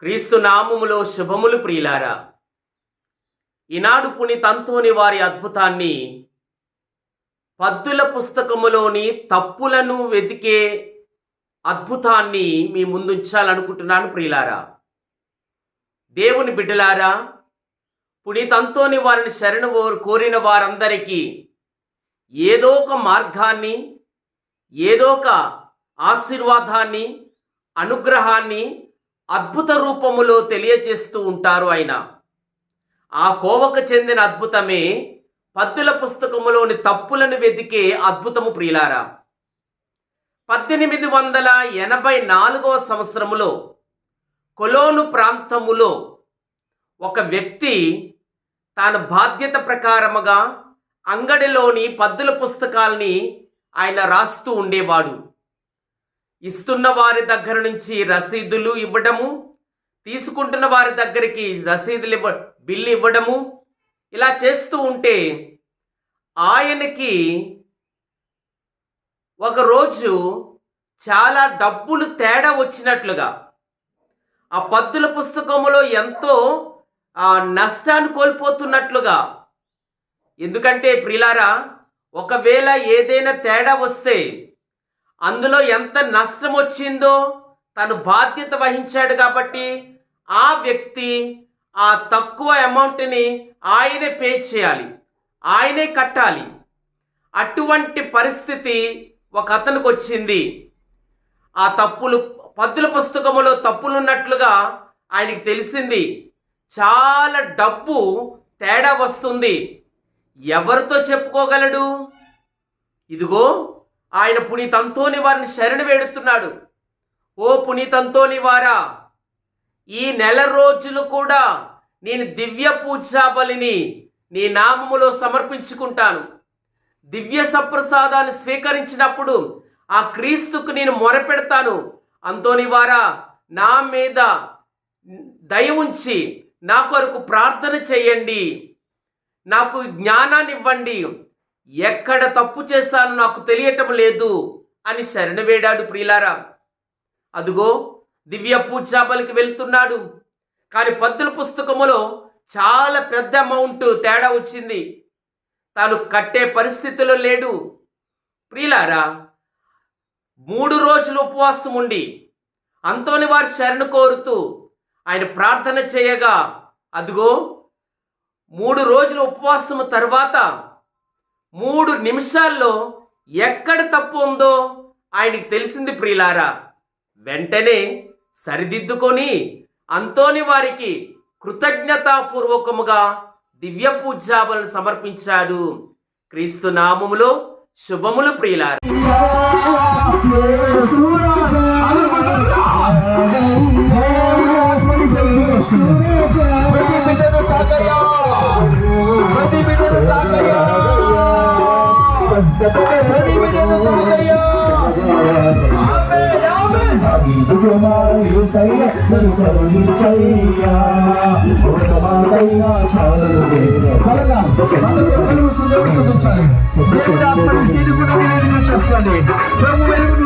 క్రీస్తు నామములో శుభములు ప్రియులారా ఈనాడు పునీతంతోని వారి అద్భుతాన్ని పద్దుల పుస్తకములోని తప్పులను వెతికే అద్భుతాన్ని మీ ముందుంచాలనుకుంటున్నాను ప్రియులారా. దేవుని బిడ్డలారా పునీతంతోని వారిని శరణు కోరిన వారందరికీ ఏదో ఒక మార్గాన్ని ఏదో ఒక ఆశీర్వాదాన్ని అనుగ్రహాన్ని అద్భుత రూపములో తెలియజేస్తూ ఉంటారు ఆయన. ఆ కోవకు చెందిన అద్భుతమే పద్దుల పుస్తకములోని తప్పులను వెతికే అద్భుతము ప్రియులారా. పద్దెనిమిది వందల ఎనభై నాలుగవ సంవత్సరములో కొలోను ప్రాంతములో ఒక వ్యక్తి తాను బాధ్యత ప్రకారముగా అంగడిలోని పద్దుల పుస్తకాల్ని ఆయన రాస్తూ ఉండేవాడు. ఇస్తున్న వారి దగ్గర నుంచి రసీదులు ఇవ్వడము తీసుకుంటున్న వారి దగ్గరికి రసీదులు ఇవ్వ బిల్లు ఇవ్వడము ఇలా చేస్తూ ఉంటే ఆయనకి ఒకరోజు చాలా డబ్బులు తేడా వచ్చినట్లుగా ఆ పద్దుల పుస్తకములో ఎంతో ఆ నష్టాన్ని కోల్పోతున్నట్లుగా. ఎందుకంటే ప్రిలారా ఒకవేళ ఏదైనా తేడా వస్తే అందులో ఎంత నష్టం వచ్చిందో తను బాధ్యత వహించాడు కాబట్టి ఆ వ్యక్తి ఆ తక్కువ అమౌంట్ని ఆయనే పే చేయాలి ఆయనే కట్టాలి. అటువంటి పరిస్థితి ఒక అతనికి వచ్చింది. ఆ తప్పులు పద్దుల పుస్తకములో తప్పులున్నట్లుగా ఆయనకి తెలిసింది. చాలా డబ్బు తేడా వస్తుంది. ఎవరితో చెప్పుకోగలడు? ఇదిగో ఆయన పునీతంతోని వారిని శరణు వేడుతున్నాడు. ఓ పునీతంతోని వారా ఈ నెల రోజులు కూడా నేను దివ్య పూజా బలిని నీ నామములో సమర్పించుకుంటాను. దివ్య సప్రసాదాన్ని స్వీకరించినప్పుడు ఆ క్రీస్తుకు నేను మొరపెడతాను. అంతోని వారా నా మీద దయ ఉంచి నా కొరకు ప్రార్థన చేయండి. నాకు జ్ఞానాన్ని ఇవ్వండి ఎక్కడ తప్పు చేశానో నాకు తెలియటం లేదు అని శరణ వేడాడు ప్రియులారా. అదుగో దివ్య పూజాబలికి వెళ్తున్నాడు. కానీ పద్దుల పుస్తకములో చాలా పెద్ద అమౌంట్ తేడా వచ్చింది. తాను కట్టే పరిస్థితిలో లేడు. ప్రియులారా మూడు రోజులు ఉపవాసం ఉండి అంతోని వారి శరణు కోరుతూ ఆయన ప్రార్థన చేయగా అదిగో మూడు రోజుల ఉపవాసం తర్వాత మూడు నిమిషాల్లో ఎక్కడ తప్పు ఉందో ఆయనకి తెలిసింది ప్రియులారా. వెంటనే సరిదిద్దుకొని అంతోని వారికి కృతజ్ఞతాపూర్వకముగా దివ్య పూజాబలను సమర్పించాడు. క్రీస్తు నామములో శుభములు ప్రియులారా.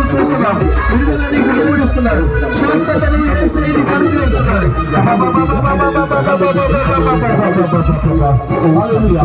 చూస్తున్నాడు విడుదల నీకు దేవుడు ఇస్తున్నాడు స్వస్థతని యేసయ్యని కరుణిస్తున్నాడు హల్లెలూయా